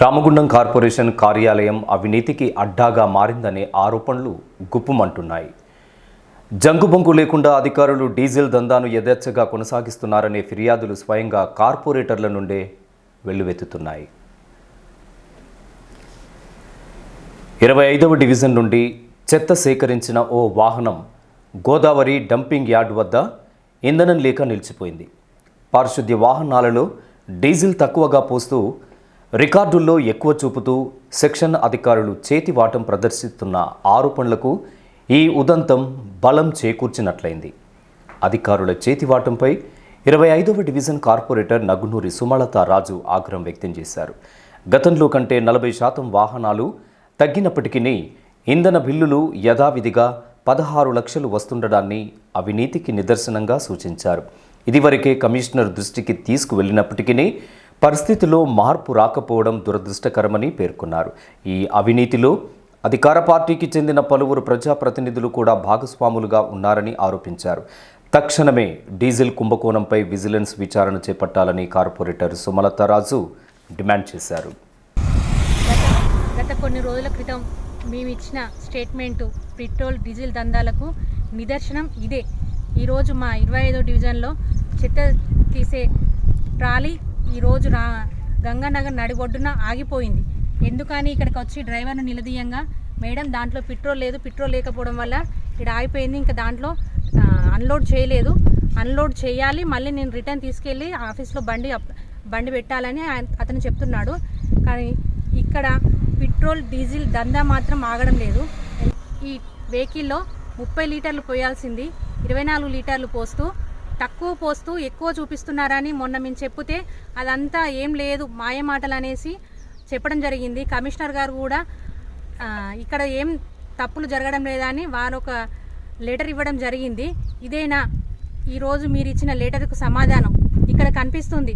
Ramagundam corporation కార్యాలయం అవినీతికి అడ్డాగా మారిందనే ఆరోపణలు గుప్పుమంటున్నాయి. జంగుబంగు లేకుండా అధికారులు డీజిల్ దందాను యథేచ్ఛగా కొనసాగిస్తున్నారనే ఫిర్యాదులు స్వయంగా కార్పొరేటర్ల నుండే వెల్లువెత్తుతున్నాయి. ఇరవై ఐదవ డివిజన్ నుండి చెత్త సేకరించిన ఓ వాహనం గోదావరి డంపింగ్ యార్డ్ వద్ద ఇంధనం లేక నిలిచిపోయింది. పారిశుద్ధ్య వాహనాలలో డీజిల్ తక్కువగా పోస్తూ రికార్డుల్లో ఎక్కువ చూపుతూ సెక్షన్ అధికారులు చేతివాటం ప్రదర్శిస్తున్న ఆరోపణలకు ఈ ఉదంతం బలం చేకూర్చినట్లయింది. అధికారుల చేతివాటంపై ఇరవై ఐదవ డివిజన్ కార్పొరేటర్ నగునూరి సుమలత రాజు ఆగ్రహం వ్యక్తం చేశారు. గతంలో కంటే నలభై శాతం వాహనాలు తగ్గినప్పటికీ ఇంధన బిల్లులు యథావిధిగా పదహారు లక్షలు వస్తుండడాన్ని అవినీతికి నిదర్శనంగా సూచించారు. ఇదివరకే కమిషనర్ దృష్టికి తీసుకువెళ్ళినప్పటికీ పరిస్థితిలో మార్పు రాకపోవడం దురదృష్టకరమని పేర్కొన్నారు. ఈ అవినీతిలో అధికార పార్టీకి చెందిన పలువురు ప్రజాప్రతినిధులు కూడా భాగస్వాములుగా ఉన్నారని ఆరోపించారు. తక్షణమే డీజిల్ కుంభకోణంపై విజిలెన్స్ విచారణ చేపట్టాలని కార్పొరేటర్ సుమలత రాజు డిమాండ్ చేశారు. గత కొన్ని రోజుల క్రితం మేము ఇచ్చిన స్టేట్మెంటు పెట్రోల్ డీజిల్ దందాలకు నిదర్శనం ఇదే. ఈరోజు మా ఇరవై ఐదో డివిజన్లో చెత్త తీసే ట్రాలీ ఈరోజు రా గంగానగర్ నడిబొడ్డున ఆగిపోయింది. ఎందుకని ఇక్కడికి వచ్చి డ్రైవర్ను నిలదీయంగా? మేడం దాంట్లో పెట్రోల్ లేదు పెట్రోల్ లేకపోవడం వల్ల ఇక్కడ ఆగిపోయింది. ఇంకా దాంట్లో అన్లోడ్ చేయలేదు. అన్లోడ్ చేయాలి మళ్ళీ నేను రిటర్న్ తీసుకెళ్ళి ఆఫీస్లో బండి బండి పెట్టాలని అతను చెప్తున్నాడు. కానీ ఇక్కడ పెట్రోల్ డీజిల్ దందా మాత్రం ఆగడం లేదు. ఈ వెహికల్లో ముప్పై లీటర్లు పోయాల్సింది. ఇరవై నాలుగు లీటర్లు పోస్తూ తక్కువ పోస్తూ ఎక్కువ చూపిస్తున్నారని మొన్న మేము చెప్తే అదంతా ఏం లేదు మాయ మాటలు అనేసి చెప్పడం జరిగింది. కమిషనర్ గారు కూడా ఇక్కడ ఏం తప్పులు జరగడం లేదని వారు ఒక లెటర్ ఇవ్వడం జరిగింది. ఇదేనా? ఈరోజు మీరు ఇచ్చిన లెటర్కు సమాధానం. ఇక్కడ కనిపిస్తుంది